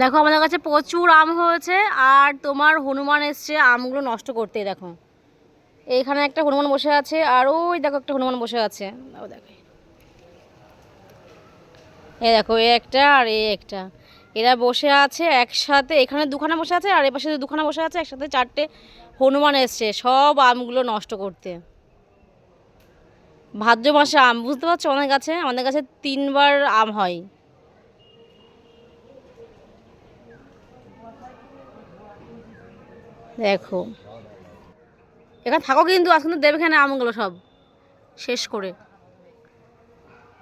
দেখো, আমাদের কাছে প্রচুর আম হয়েছে আর তোমার হনুমান এসছে আমগুলো নষ্ট করতে, দেখো। এইখানে একটা হনুমান বসে আছে আর ওই দেখো একটা হনুমান বসে আছে। এ দেখো, এ একটা আর এ একটা। এরা বসে আছে একসাথে, এখানে দুখানা বসে আছে আর এপাশে দুখানা বসে আছে একসাথে চারটে হনুমান এসছে, সব আমগুলো নষ্ট করতে। ভাদ্র মাসে আম, বুঝতে পারছ? আমাদের কাছে আমাদের কাছে তিনবার আম হয়। দেখো। এখানে থাকো কিন্তু আজ কিন্তু দেবে এখানে আমগুলো সব। শেষ করে।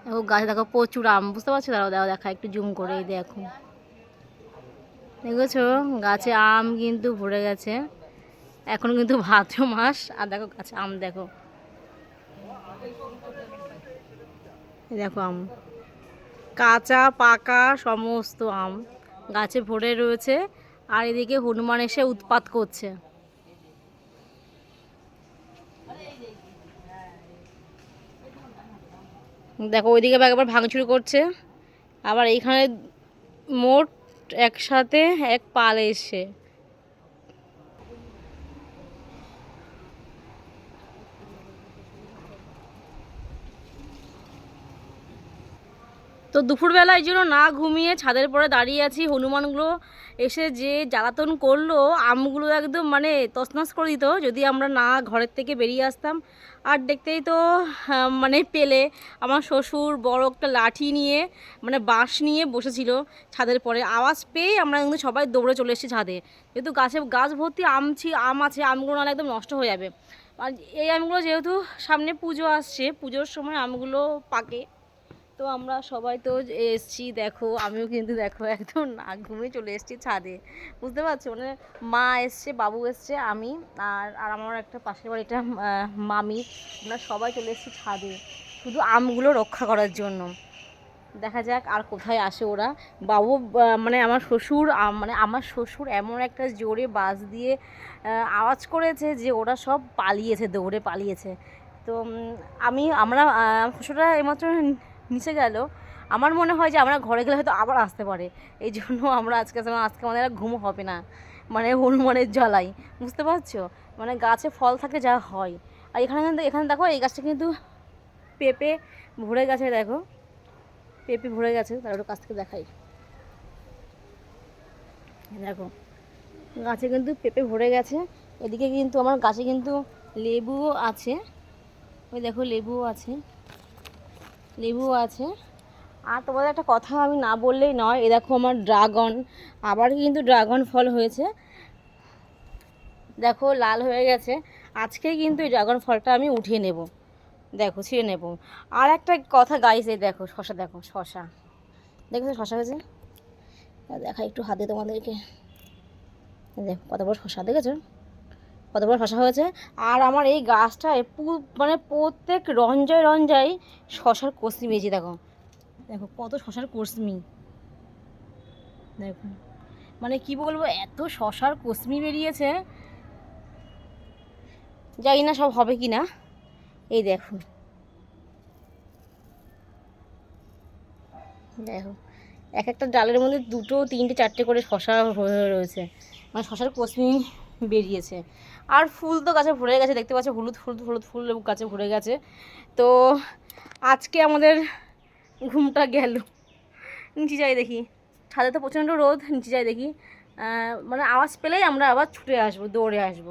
দেখো, গাছে দেখো প্রচুর আম। বুঝতে পারছ? দাঁড়াও দেখো দেখা, একটু জুম করে দেখো। দেখেছ? গাছে আম কিন্তু ভরে গেছে। এখন কিন্তু ভাদ্র মাস। আর দেখো, গাছে আম, দেখো। দেখো আম। কাঁচা, পাকা, সমস্ত আম। গাছে ভরে রয়েছে। আর এদিকে হনুমান এসে উৎপাত করছে। দেখো, ওইদিকে একবার ভাঙচুর করছে। আবার এইখানে মোট একসাথে এক পাল এসে তো দুপুরবেলা এই জন্য না ঘুমিয়ে ছাদের পরে দাঁড়িয়ে আছি। হনুমানগুলো এসে যে জ্বালাতন করল, আমগুলো একদম মানে তছনছ করে দিত। যদি আমরা না ঘরের থেকে বেরিয়ে আসতাম, আর দেখতেই তো মানে পেলে আমার শ্বশুর বড় একটা লাঠি নিয়ে মানে বাঁশ নিয়ে বসেছিল ছাদের পরে। আওয়াজ পেয়ে আমরা কিন্তু সবাই দৌড়ে চলে এসেছি ছাদে। যেহেতু গাছে গাছ ভর্তি আম ছি, আম আছে, আমগুলো নাহলে একদম নষ্ট হয়ে যাবে। আর এই আমগুলো যেহেতু সামনে পুজো আসছে, পুজোর সময় আমগুলো পাকে। তো আমরা সবাই তো এসছি দেখো আমিও কিন্তু দেখো একদম না ঘুমিয়ে চলে এসেছি ছাদে। বুঝতে পারছ? মানে মা এসছে বাবু এসছে আমি আর আর আমার একটা পাশের বাড়ি একটা মামি আমরা সবাই চলে এসেছি ছাদে। শুধু আমগুলো রক্ষা করার জন্য। দেখা যাক আর কোথায় আসে ওরা। বাবু মানে আমার শ্বশুর মানে আমার শ্বশুর এমন একটা জোরে বাস দিয়ে আওয়াজ করেছে যে ওরা সব পালিয়েছে দৌড়ে পালিয়েছে। তো আমি আমরা আহ, শ্বশুররা এইমাত্র নিচে গেল। আমার মনে হয় যে আমরা ঘরে গেলে হয়তো আবার আসতে পারে। এই জন্য আমরা আজকে আজকে আমাদের ঘুম হবে না। মানে হনুমানের জ্বালাই বুঝতে পারছ? মানে গাছে ফল থাকে যা হয়। আর এখানে কিন্তু, এখানে দেখো, এই গাছটা কিন্তু পেঁপে ভরে গেছে, দেখো। পেঁপে ভরে গেছে তার কাছ থেকে দেখাই। দেখো, গাছে কিন্তু পেঁপে ভরে গেছে। এদিকে কিন্তু আমার গাছে কিন্তু লেবুও আছে। ওই দেখো, লেবুও আছে। লেবু আছে। আর তোমাদের একটা কথা আমি না বললেই নয়, এ দেখো আমার ড্রাগন, আবার কিন্তু ড্রাগন ফল হয়েছে। দেখো, লাল হয়ে গেছে। আজকে কিন্তু এই ড্রাগন ফলটা আমি উঠিয়ে নেব। দেখো, ছিঁড়ে নেব। আর একটা কথা গাইছে দেখো, শশা দেখো, শশা। দেখেছ শশা হয়েছে? দেখা একটু হাতে তোমাদেরকে। দেখো, কত বড় শশা, দেখেছ? কত বড় শশা হয়েছে? আর আমার এই গাছটায় মানে প্রত্যেক রঞ্জায় রঞ্জায় শশার কসমি বেজে দেখো। দেখো, কত শশার কসমি। দেখো। মানে কি বলব, এত শশার কসমি বেরিয়েছে। জানি না সব হবে কি না এই দেখো। দেখো, এক একটা ডালের মধ্যে দুটো, তিনটে, চারটে করে শশা রয়েছে। মানে শশার কসমি বেরিয়েছে। আর ফুল তো গাছে ভরে গেছে, দেখতে পাচ্ছ হলুদ ফুল হলুদ ফুল গাছে ভরে গেছে। তো আজকে আমাদের ঘুমটা গেল। নিচে যাই দেখি। ছাদে তো প্রচণ্ড রোদ, নিচে যাই দেখি। মানে আওয়াজ পেলেই আমরা আবার ছুটে আসব, দৌড়ে আসব।